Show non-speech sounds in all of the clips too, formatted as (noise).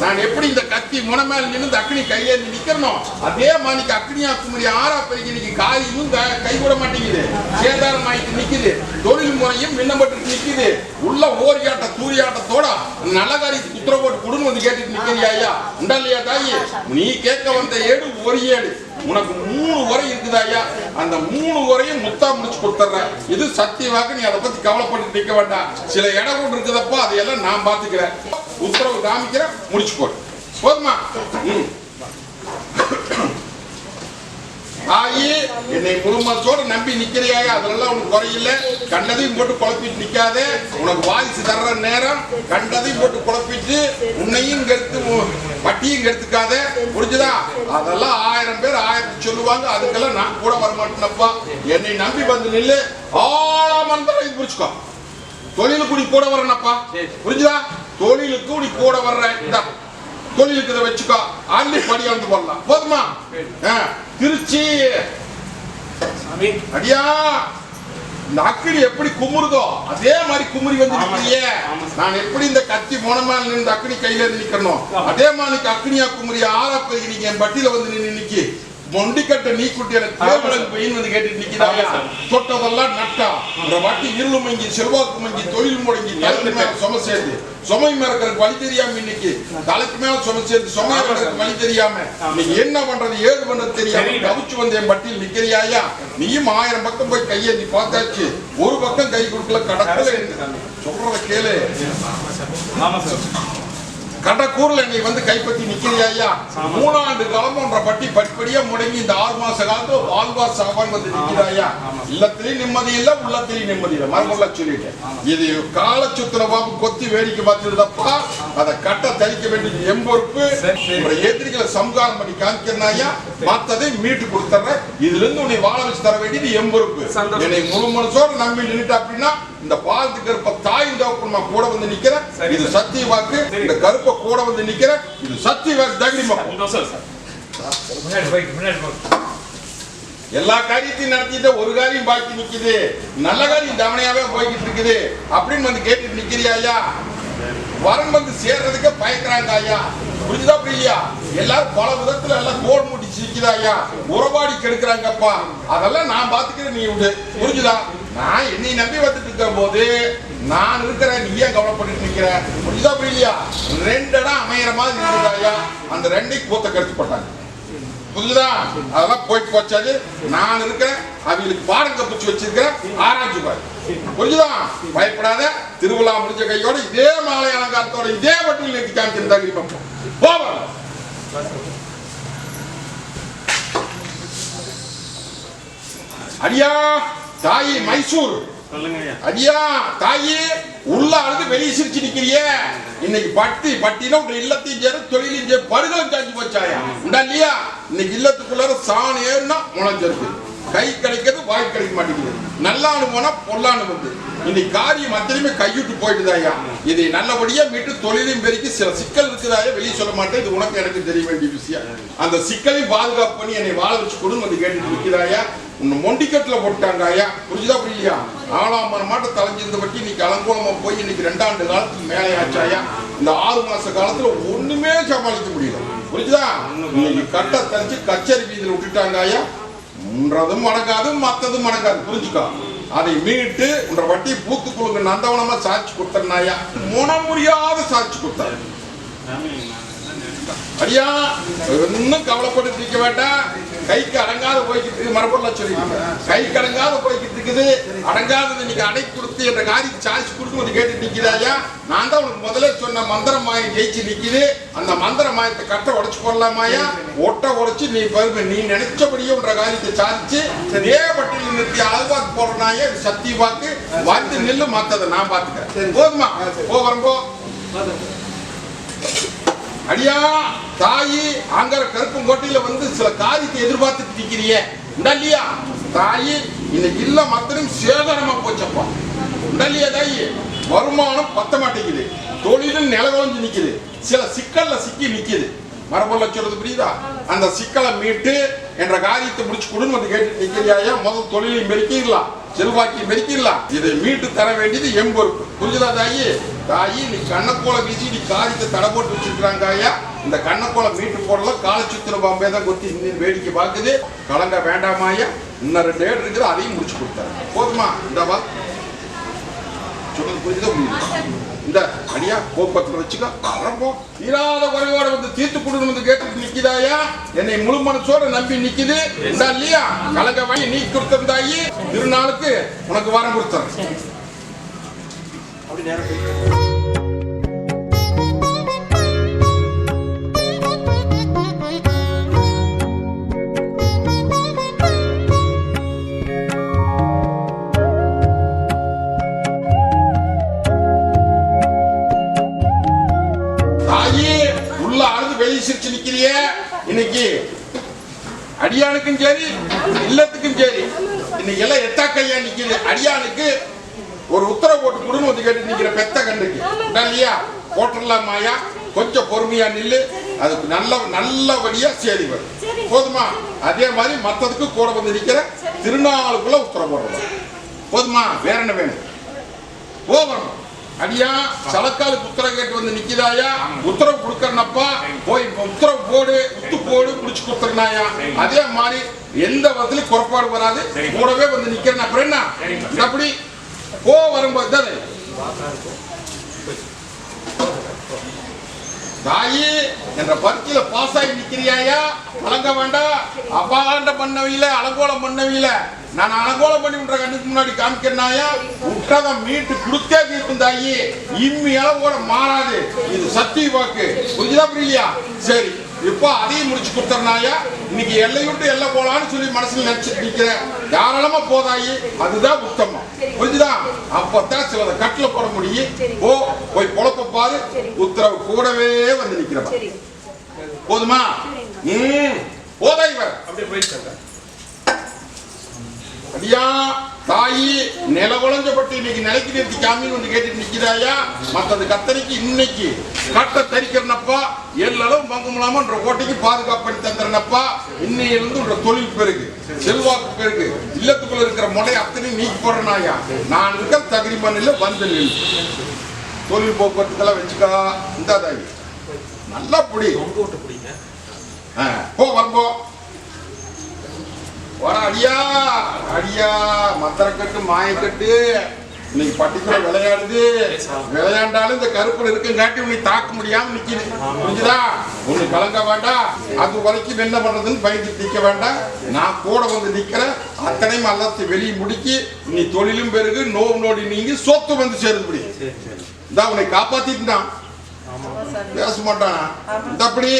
நான் எப்படி இந்த கத்தி முனை மேல நின்று இந்த அக்னி கையேறி நிக்கிறனோ அதே மாதிரி அக்னியா குமரி ஆறா பெருகி இன்னைக்கு காரியும் கை கூட மாட்டேங்குது. சேதாரம் ஆயிட்டு நிக்குது. தொழில் முறையும் விண்ணப்பட்டு நிக்குது. உள்ள ஓரியாட்ட தூரியாட்டத்தோட நல்ல காரியத்துக்கு உத்தரவு போட்டு கொடுன்னு வந்து கேட்டுட்டு நிக்கிறியா ஐயா? உண்டா இல்லையா தாயி? நீ கேட்க வந்த ஏடு ஒரு ஏடு. உனக்கு மூணு உரை இருக்குதா ஐயா. அந்த மூணு உரையும் முத்தா முடிச்சு கொடுத்துட்றேன். இது சத்தியமாக நீ அதை பத்தி கவலைப்பட்டு நிக்க வேண்டாம். சில இடம் கொண்டு இருக்குதப்போ அதையெல்லாம் நான் பாத்துக்கிறேன் உத்தரவு காமிக்கிறேன் முடிச்சு போடு. போதுமா? ஆயி என்னை குடும்பத்தோட நம்பி நிக்கிறியாயா அதெல்லாம் உனக்கு குறையில்ல. கண்டதையும் போட்டு குழப்பிட்டு நிக்காதே. உனக்கு வாரிசு தர்ற நேரம் கண்டதையும் போட்டு குழப்பிட்டு உன்னையும் கெடுத்து வட்டியும் கெடுத்துக்காத. புரிஞ்சுதா? அதெல்லாம் ஆயிரம் பேர் ஆயிரத்தி சொல்லுவாங்க. அதுக்கெல்லாம் நான் கூட வரமாட்டேனப்பா. என்னை நம்பி வந்து நில்லு. ஆழ மந்திரம் புரிச்சுக்கோ தொழிலுக்கு நீ கூட வரேனப்பா புரிஞ்சுதா? தொழிலுக்கு நீ கூட வர்ற இந்தா. தொழிலுக்கு இதை வச்சுக்கோ. அள்ளி படி வந்து போடலாம் போதுமா திருச்சி. அடியா. இந்த அக்கினி எப்படி குமுறுதோ அதே மாதிரி குமுறி வந்து நிக்கிறியே. நான் எப்படி இந்த கத்தி மோனமால் நின்று அக்கினி கையில இருந்து நிக்கணும் அதே மாதிரி அக்கினியா குமுறி ஆறா போய் நீங்க என் பட்டியில வந்து நின்னு நிக்கி. மொண்டிக்கட்ட நீ குட்டி எனக்கு தேவலன் பெயின் வந்து கேட்டுட்டு நிக்கிறாயா தொட்டதெல்லாம் நட்டா. இந்த வட்டி இருளு மங்கி செல்வாக்கு மங்கி தொழில் முடங்கி தலைக்கு மேல சும சேர்ந்து. சுமை மறக்கிறதுக்கு வழி தெரியாம இன்னைக்கு தலைக்கு மேல சும சேர்ந்து சுமை மறக்கிறதுக்கு வழி தெரியாம. நீங்க என்ன பண்றது ஏது பண்றது தெரியாம. கவிச்சு வந்து என் பட்டியல் நிக்கிறியாயா? நீயும் ஆயிரம் பக்கம் போய் கையேந்தி பார்த்தாச்சு. ஒரு பக்கம் கை கொடுக்கல கடக்கல சொல்றத கேளு. ஆமா சார். கடக்கூர்ல நீ வந்து கைப்பற்றி நிக்கிறியாயா மூணாண்டு காலம் போன்ற பட்டி படிப்படியா முடங்கி இந்த ஆறு மாச காலத்துல வாழ்வா சாவான் வந்து நிக்கிறாயா இல்லத்திலையும் நிம்மதி இல்ல உள்ளத்திலையும் நிம்மதி இல்ல. மறுமுள்ள சொல்லிட்டேன். இது கால சுத்திர கொத்தி வேடிக்கை பார்த்துருந்தப்பா அதை கட்ட தரிக்க வேண்டியது என் பொறுப்பு. சரி, சரி. உங்களை எதிரிகளை சம்காரம் பண்ணி காமிக்கிறனாயா மத்ததை மீட்டு கொடுத்துறேன். இதுல இருந்து உன்னை வாழ வச்சு தர வேண்டியது என் பொறுப்பு. சந்தோஷம். என்னை முழு மனசோட நம்பி நின்னுட்ட அப்படின்னா இந்த பாலத்துக்கு இருப்ப தாய் தகப்பன் கூட வந்து நிக்கிறேன். இது. சத்திய வாக்கு. இந்த கருப்ப கூட வந்து நிக்கிறேன். இது சத்திய வாக்கு தகுதி எல்லா காரியத்தையும் நடத்திட்டு ஒரு காரியம் பாக்கி நிக்குது. நல்ல காரியம் தவணையாவே போய்கிட்டு இருக்குது. அப்படின்னு வந்து கேட்டுட்டு நிக்கிறியா ஐயா? வரன் வந்து சேர்றதுக்கே பயக்கிறாங்க ஐயா. புரிஞ்சுதா புரியலையா எல்லாரும் பல விதத்துல எல்லாம் கோல் மூட்டி சிரிக்குதா ஐயா? உறவாடி கெடுக்கிறாங்கப்பா. அதெல்லாம் நான் பாத்துக்கிறேன் நீ விடு புரிஞ்சுதா? நான் என்னை நம்பி வந்துட்டு இருக்கிற போது நான் இருக்கிறேன் நீ ஏன் கவலைப்பட்டு நிக்கிற? புரிஞ்சுதா புரியலையா ரெண்டு இடம் அமையிற மாதிரி இருக்குதா அந்த ரெண்டையும் கூத்த கருத்து போட்டாங்க. புரிஞ்சுதா? அதெல்லாம் போயிட்டு போச்சாது நான் இருக்கிறேன் அவங்களுக்கு பாடம் கப்பிச்சு வச்சிருக்கிறேன். ஆராய்ச்சி பாரு. புரியுதா பயப்படாத. திருவிழா முடிஞ்ச கையோட இதே மாலை அலங்காரத்தோட இதே வட்டியில் நிறுத்தி காமிச்சிருந்தாங்க இப்போ போவோம். அடியா தாயி மைசூர். அடியா தாயி உள்ள அழுது வெளியே சிரிச்சு நிக்கிறியே. இன்னைக்கு பட்டி பட்டினா உங்க இல்லத்தையும் சேரு தொழிலையும் சேரு படுகளும் சாஞ்சு போச்சாயா? உண்டா இல்லையா? இன்னைக்கு இல்லத்துக்குள்ளார சாணி ஏறுனா முளைஞ்சிருக்கு. கை கிடைக்கிறது வாய் கிடைக்க மாட்டேங்குது. நல்லானு போனா பொல்லானு வந்து இன்னைக்கு காரியம் அத்தனையுமே கைவிட்டு போயிட்டுதாயா இதை நல்லபடியா மீட்டு தொழிலையும் பெருக்கி சில சிக்கல் இருக்குதாயா வெளியே சொல்ல மாட்டேன். இது உனக்கு எனக்கு தெரிய வேண்டிய விஷயம். அந்த சிக்கலையும் பாதுகாப்பு பண்ணி என்னை வாழ வச்சு கொடுன்னு வந்து கேட்டுட்டு இருக்கிறாயா உன்னை மொண்டிக்கட்டில் போட்டாங்க ஐயா புரிஞ்சுதா புரியலையா? ஆளாம் மாட்டம் தலைஞ்சிருந்த பற்றி இன்னைக்கு அலங்கோலமா போய் இன்னைக்கு ரெண்டாண்டு காலத்துக்கு மேலே ஆச்சாயா இந்த ஆறு மாச காலத்துல ஒண்ணுமே சமாளிக்க முடியல. புரிஞ்சுதா? இன்னைக்கு கட்டை தரிச்சு கச்சேரி வீதியில் விட்டுட்டாங்க ஐயா உன்றதும் மடங்காது மத்ததும் மடங்காது புரிஞ்சுக்கோ? அதை மீட்டு உன்ற வட்டி பூத்து குழுங்க நந்தவனமா சாட்சி கொடுத்தனாயா முனமுறியாத சாட்சி கொடுத்தாரு ஐயா அடியா இன்னும் கவலைப்பட்டு இருக்க வேண்டாம். கைக்கு அடங்காத போய்கிட்டு மரபொருளா சொல்லிட்டு கைக்கு அடங்காத போய்கிட்டு இருக்குது. அடங்காதது இன்னைக்கு அடை கொடுத்து என்ற காரியத்தை சாய்ச்சி கொடுத்து வந்து கேட்டு நிக்கிறாயா நான் தான் உனக்கு முதல்ல சொன்ன மந்திர மாயம் ஜெயிச்சு நிக்குது. அந்த மந்திர மாயத்தை கட்ட உடைச்சு போடலாமாயா ஒட்ட உடைச்சு நீ பருமை நீ நினைச்சபடியே உன்ற காரியத்தை சாதிச்சு தேவப்பட்டியில் நிறுத்தி அல்வாக்கு போடுறாயா இது சத்திய வாக்கு. வந்து நில்லு மத்ததை நான் பாத்துக்கிறேன் போதுமா? போ வரம்போ. அடியா தாயி அங்கர கருப்பங்கோட்டையில வந்து சில காரியத்தை எதிர்பார்த்துட்டு நிக்கிறியே. இல்லையா? தாயி இன்னைக்கு இல்ல மத்தனும் சேதாரமா போச்சப்பா. இல்லையா தாயி? வருமானம் பத்த மாட்டேங்குது. தொழிலும் நிலவழிஞ்சு நிக்குது. சில சிக்கல்ல சிக்கி நிக்குது. மரபொல்ல சொல்றது புரியுதா? அந்த சிக்கலை மீட்டு என்ற காரியத்தை முடிச்சு கொடுன்னு வந்து கேட்டு நிக்கிறியா முதல் தொழிலையும் பெருக்கிடலாம் செல்வாக்கி மெருக்கிடலாம். இதை மீட்டு தர வேண்டியது எம் பொறுப்பு. புரிஞ்சுதா தாயி? தாயி நீ கண்ணக்கோலை வீசி நீ காரியத்தை தடை போட்டு வச்சிருக்கிறாங்க ஐயா. இந்த கண்ணக்கோலை மீட்டு போடல காலை பாம்பே தான் கொத்தி இன்னும் வேடிக்கை பார்க்குது. கலங்க வேண்டாமா ஐயா? இன்னும் ரெண்டு ஏடு இருக்குது அதையும் முடிச்சு கொடுத்தாரு போதுமா? இந்தவா சொன்னது புரிஞ்சுதா புரியுது? இந்த அடியா கோபத்தில் வச்சுக்க. ரொம்ப தீராத குறைவோட வந்து தீர்த்து கொடுக்கணும் கேட்டு நிக்கிதாயா நிக்குதாயா என்னை முழு மனசோட நம்பி நிக்குது. இந்தா இல்லையா? கலங்க வாங்கி நீ கொடுத்திருந்தாயி திருநாளுக்கு உனக்கு வரம் கொடுத்தேன் தாயி உள்ள அழுது வெளியே சிரிச்சு நிக்கிறியே? இன்னைக்கு அடியானுக்கும் சரி இல்லத்துக்கும் சரி இன்னைக்கு எல்லாம் எத்தா கையா நிக்குது அடியானுக்கு ஒரு உத்தரவு போட்டு குடும்பம் வந்து கேட்டு நிக்கிற பெத்த கண்ணுக்கு உண்டா இல்லையா போட்டுடலாம் மாயா கொஞ்சம் பொறுமையா நில்லு. அதுக்கு நல்ல நல்லபடியா சேதி வரும். போதுமா? அதே மாதிரி மத்ததுக்கு கூட வந்து நிக்கிற திருநாளுக்குள்ள உத்தரவு போடுறோம் போதுமா? வேற என்ன வேணும்? போகணும். அடியா சலக்காலுக்கு உத்தரவு கேட்டு வந்து நிக்குதாயா? உத்தரவு கொடுக்கறனப்பா. போய் உத்தரவு போடு உத்து போடு புடிச்சு கொடுத்துருனாயா? அதே மாதிரி எந்த விதத்துலயும் குறைபாடு வராது. கூடவே வந்து நிக்கிறேன். அப்புறம் என்ன? அப்படி போ வரும்போது தானே தாயி என்ற பரீட்சையில பாஸ் ஆகி நிக்கிறியாயா கலங்க வேண்டாம் அப்பாண்ட பண்ணவையில அலங்கோலம் பண்ணவையில நான் அலங்கோலம் பண்ணி விட்ற கண்ணுக்கு முன்னாடி காமிக்கிறனாயா விட்டதை மீட்டு கொடுத்தே தீர்க்கும் தாயி. இம்மி அளவோட மாறாது. இது சத்திய வாக்கு. புரியுதா புரியலையா? சரி இப்போ அதையும் முடிச்சு கொடுத்தனாயா இன்னைக்கு எல்லை விட்டு எல்லை போலான்னு சொல்லி மனசுல நினைச்சிட்டு நிக்கிறேன். தாராளமா போதாயி அதுதான் உத்தமம். புரிஞ்சுதா? அப்பதான் சிலதை கட்டுல போட முடியும் ஓ போய் பொழப்ப பாரு. உத்தரவு கூடவே வந்து நிக்கிறவன். போதுமா? போதா இவர். அப்படியே போயிட்டு அடியா தாயி நில குழஞ்சப்பட்டு இன்னைக்கு நிலைக்கு நிறுத்தி காமின்னு வந்து கேட்டுட்டு நிக்கிறாயா மத்தது கத்தரிக்கு இன்னைக்கு கட்ட தரிக்கிறனப்பா எல்லளவும் பங்குமலாமன்ற கோட்டைக்கு பாதுகாப்பு பண்ணி தந்துறனப்பா. இன்னையிலிருந்து உன்ற தொழில் பெருகு செல்வாக்கு பெருகு இல்லத்துக்குள்ள இருக்கிற முறை அத்தனையும் நீக்கி போடுறனாயா? நான் இருக்க தகுதி மண்ணில் வந்து நில் தொழில் போக்குவரத்துக்கெல்லாம் வச்சுக்கா இந்த தாயி. நல்லா புடி. போ வரம்போ. வர அடியா. அடியா மத்தரக்கட்டு மாயக்கட்டு. இன்னைக்கு பட்டிக்குள்ள விளையாடுது. விளையாண்டாலும் இந்த கருப்புல இருக்குங்காட்டி உன்னை தாக்க முடியாம நிக்குது. புரிஞ்சுதா? ஒண்ணு கலங்க வேண்டாம் அது வரைக்கும் என்ன பண்றதுன்னு பயந்து நிக்க வேண்டாம் நான் கூட வந்து நிக்கிறேன். அத்தனையும் அல்லத்தை வெளியே முடுக்கி நீ தொழிலும் பெருகு நோவு நோடி நீங்கி சொத்து வந்து சேருதுபடி இந்த உன்னை காப்பாத்திட்டான் பேச மாட்டானா? இந்த அப்படி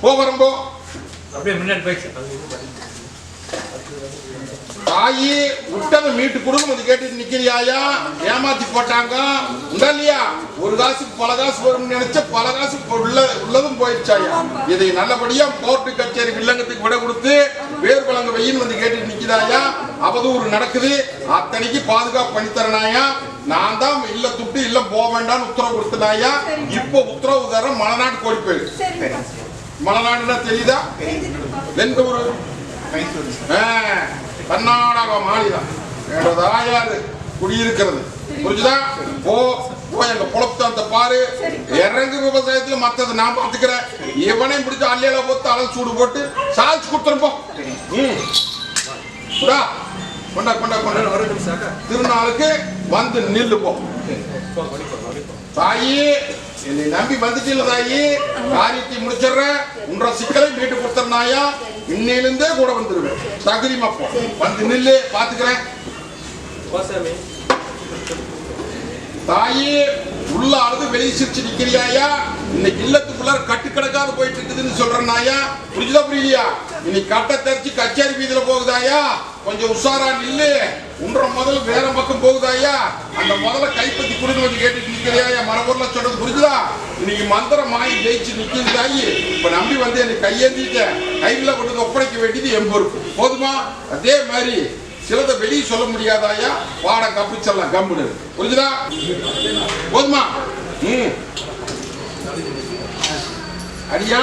போ வரம்போ. அப்படியே முன்னாடி போயிட்டு தாயி விட்டதை மீட்டு கொடுன்னு வந்து கேட்டுட்டு நிக்கிறியாயா? ஏமாத்தி போட்டாங்க. உண்டா இல்லையா? ஒரு காசுக்கு பல காசு வரும்னு நினைச்ச பல காசு உள்ள உள்ளதும் போயிடுச்சாயா? இதை நல்லபடியா கோர்ட்டு கச்சேரி வில்லங்கத்துக்கு விட கொடுத்து வேர் பழங்க வெயின்னு வந்து கேட்டுட்டு நிக்கிறாயா அவதூறு நடக்குது. அத்தனைக்கு பாதுகாப்பு பண்ணி தரனாயா நான் தான் இல்ல துட்டு இல்ல போக வேண்டாம்னு உத்தரவு கொடுத்தனாயா இப்போ உத்தரவு தர மலைநாட்டு கோடி போயிடு சரிப்பா மலைநாடுன்னா தெரியுதா? எந்த ஊரு? கர்நாடக மாநிலம். என்னோட தாயாரு குடியிருக்கிறது. புரிஞ்சுதா? போ போய் அங்க பொழப்பு பாரு. இறங்கு விவசாயத்துல மத்தது நான் பாத்துக்கிறேன். இவனையும் பிடிச்ச அல்லையில போட்டு அலை சூடு போட்டு சாதிச்சு கொடுத்துருப்போ ம். புடா கொண்டா கொண்டா கொண்டா. திருநாளுக்கு வந்து நில்லு போ. தாயி என்னை நம்பி வந்துட்டீங்க தாயி. காரியத்தை முடிச்சிடுற உன்ற சிக்கலை மீட்டு கொடுத்துருந்தாயா இன்னையிலிருந்தே கூட வந்துருவேன். தகுதிமா போ வந்து நில்லு பாத்துக்கிறேன். தாயி உள்ள அழுது வெளியே சிரிச்சு நிக்கிறியாயா? இன்னைக்கு இல்லத்துக்குள்ள கட்டு கிடக்காது போயிட்டு இருக்குதுன்னு சொல்றனாயா புரிஞ்சுதா புரியலையா? இன்னைக்கு கட்டை தெரிச்சு கச்சேரி வீதியில போகுதாயா? கொஞ்சம் உஷாரா நில்லு. உன்ற முதல் வேற பக்கம் போகுதாயா அந்த முதல்ல கைப்பத்தி குடுங்க வந்து கேட்டுட்டு நிக்கிறியாயா மரபூர்ல சொல்றது புரிஞ்சுதா? இன்னைக்கு மந்திரம் மாயி ஜெயிச்சு நிக்குது தாயி இப்ப நம்பி வந்து எனக்கு கையேந்திட்ட கையில கொண்டு ஒப்படைக்க வேண்டியது என் பொறுப்பு. போதுமா? அதே மாதிரி சிலதை வெளியே சொல்ல முடியாதாயா பாடம் கப்பிச்சல்லாம் கம்முன்னு புரிஞ்சுதா? போதுமா? ம். அடியா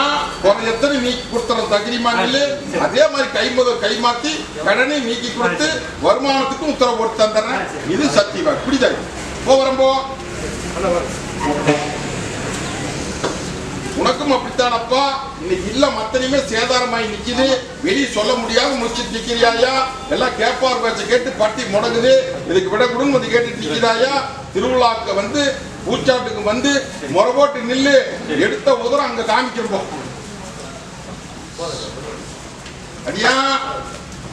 ஒரு எத்தனை நீக்கி கொடுத்துற தகிரிமா நெல்லு அதே மாதிரி கை முதல் கை மாத்தி கடனை நீக்கி கொடுத்து வருமானத்துக்கும் உத்தரவு போட்டு தந்துடுறேன். இது சத்தியவா போ வரம்போ நல்லா வரும் உனக்கும் அப்படித்தானப்பா? இன்னைக்கு இல்ல மத்தனையுமே சேதாரமாயி நிக்குது. வெளியே சொல்ல முடியாம முடிச்சிட்டு நிக்கிறியாயா எல்லாம் கேப்பார் பேச்ச கேட்டு பட்டி முடங்குது. இதுக்கு விட வந்து கேட்டுட்டு நிக்கிறாயா திருவிழாக்கு வந்து பூச்சாட்டுக்கு வந்து முறை போட்டு நில்லு எடுத்த உதரம் அங்க காமிச்சிருப்போம். அடியா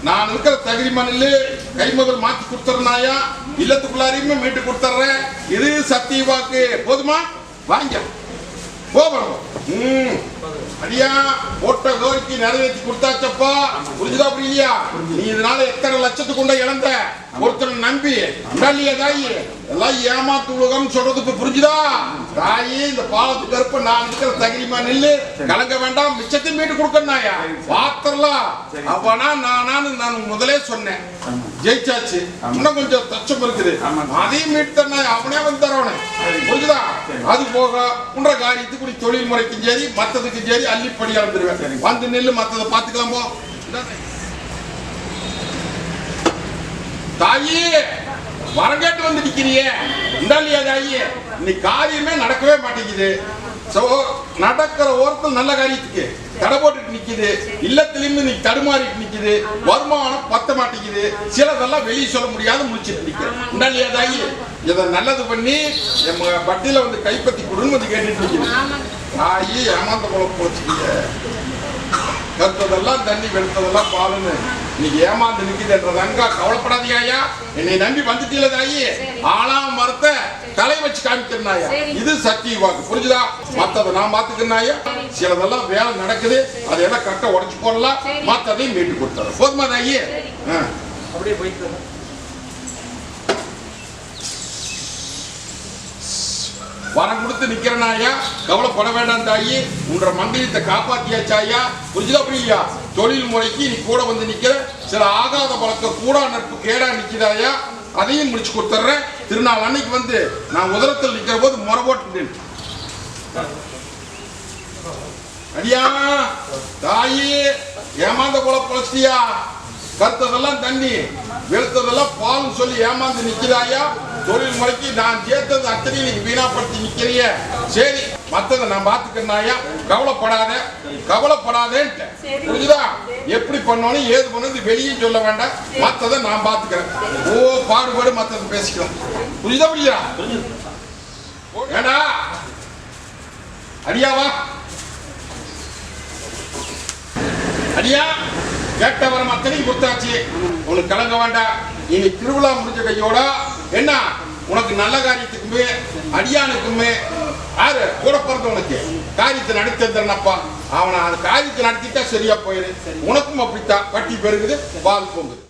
நான் இருக்கிற தகுதி மணில் கை முதல் மாத்தி கொடுத்துறனாயா இல்லத்துக்குள்ளாரையுமே மீட்டு கொடுத்துட்றேன் இது சத்திய வாக்கு. போதுமா? வாங்க. போகிறோம் ம். அடியா போட்ட கோரிக்கை நிறைவேற்றி கொடுத்தாச்சப்பா? புரிஞ்சுதா புரியலையா நீ இதனால எத்தனை லட்சத்துக்கு கொண்ட இழந்த? ஒருத்தனை நம்பி இல்லையா தாயி. எல்லாம் ஏமாத்து உலகம் சொல்றது இப்ப புரிஞ்சுதா? தாயி இந்த பாலத்துக்கு கருப்ப நான் இருக்கிற தகிரிமா நில்லு. கலங்க வேண்டாம் மிச்சத்தையும் மீட்டு கொடுக்கணாயா பாத்திரலாம். அவனா நானான்னு நான் முதலே சொன்னேன். ஜெயிச்சாச்சு. இன்னும் கொஞ்சம் தச்சம் இருக்குது. அதையும் மீட்டு தரணும் அவனே வந்து தரவனே புரிஞ்சுதா? அது போக உன்ற காரியத்துக்கு நீ தொழில் முறைக்கும் சரி மத்ததுக்கும் சரி அள்ளிப்படி வந்துருவேன் வந்து நெல்லு மத்ததை பார்த்துக்கலாம் போ. தாயி வரங்கேட்டு வந்து நிக்கிறியே. இந்தாலியா தாயி? இன்னைக்கு காரியமே நடக்கவே மாட்டேங்குது. சோ நடக்கிற ஓரத்தில் நல்ல காரியத்துக்கு. தடை போட்டுட்டு நிக்குது இல்லத்திலிருந்து நீ தடுமாறிட்டு நிக்குது வருமானம் பத்த மாட்டேங்குது. சிலதெல்லாம் வெளியே சொல்ல முடியாத முடிச்சிட்டு நிக்குது இந்தாலியா தாயி? இதை நல்லது பண்ணி நம்ம பட்டியில வந்து கைப்பற்றி கொடுன்னு வந்து கேட்டுட்டு நிக்குது தாயி ஏமாந்த குழப்பம் போச்சுக்கீங்க கருத்ததெல்லாம் தண்ணி வெளுத்ததெல்லாம் பாலுன்னு. நீங்க ஏமாந்து நிக்குதுன்றதாங்க கவலைப்படாதீங்க ஐயா. என்னை நம்பி வந்துட்டீல தாயி. ஆளாம் மரத்தை தலை வச்சு காமிக்கிறனாயா இது சத்திய வாக்கு. புரிஞ்சுதா? மத்ததை நான் பாத்துக்கிறனாயா சிலதெல்லாம் வேலை நடக்குது. அதையெல்லாம் கட்ட உடைச்சு போடலாம். மத்ததையும் மீட்டு கொடுத்துறேன். போதுமா தாயி? ஆ. அப்படியே போயிட்டு வரம் கொடுத்து நிக்கிறனாயா கவலைப்பட வேண்டாம் தாயி. உன்ற மந்திரத்தை காப்பாத்தியாச்சாயா புரிஞ்சுதா புரியலையா தொழில் முறைக்கு நீ கூட வந்து நிக்கிற சில ஆகாத பழக்க கூடா நட்பு கேடா நிக்கிறாயா அதையும் முடிச்சு கொடுத்துட்றேன். திருநாள் அன்னைக்கு வந்து நான் உதரத்தில் நிக்கிற போது முறை போட்டு அடியா தாயி ஏமாந்த போல பொழச்சியா கருத்ததெல்லாம் தண்ணி வெளுத்ததெல்லாம் பால்னு சொல்லி ஏமாந்து நிக்கிறாயா தொழில் முறைக்கு நான் சேர்த்தது அத்தனையும் நீங்க வீணாப்படுத்தி நிக்கிறிய சரி மத்ததை நான் பாத்துக்கிறனாயா கவலைப்படாத கவலைப்படாதேன்ட்டு. புரிஞ்சுதா? எப்படி பண்ணணும் ஏது பண்ணது வெளியே சொல்ல வேண்டாம். மத்ததை நான் பாத்துக்கிறேன். ஓ பாடுபாடு மத்ததை பேசிக்கலாம். புரியுதா புரியுதா ஏடா அடியாவா அடியா கேட்ட வரம் அத்தனையும் கொடுத்தாச்சு. உனக்கு கலங்க வேண்டாம். இனி திருவிழா முடிஞ்ச கையோட என்ன? உனக்கு நல்ல காரியத்துக்குமே அடியானுக்குமே யாரு? கூட பிறந்தவனுக்கு. காரியத்தை நடத்தி தந்தனப்பா அவனை அந்த காரியத்தை நடத்திட்டா சரியா போயிரு. உனக்கும் அப்படித்தான். பட்டி பெருகுது பால் பொங்குது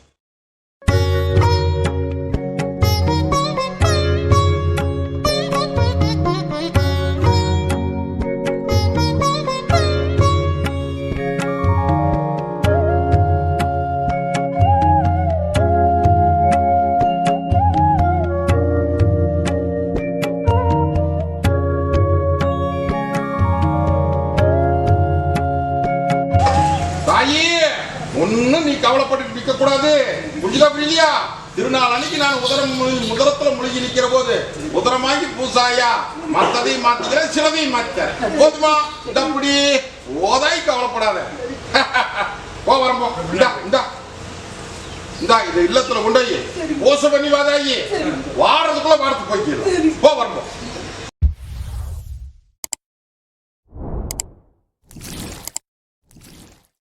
நீ நிக்க கூடாது புரியுதா புரியலையா திருநாள் அன்னைக்கு நான் உதரம் உதரத்துல முழுகி நிக்கிற போது உதரம் வாங்கி பூசாயா மத்ததையும் மாத்திக்கிற சிலதையும் மாத்திக்கிறேன். போதுமா? இந்த அப்படி ஓதாய் கவலைப்படாத. (laughs) போ வரம்போ. இந்தா இந்தா. இந்தா இது இல்லத்துல கொண்டு போய் ஓசை பண்ணி வாதாயி வாரத்துக்குள்ள வாரத்து வரம்போ.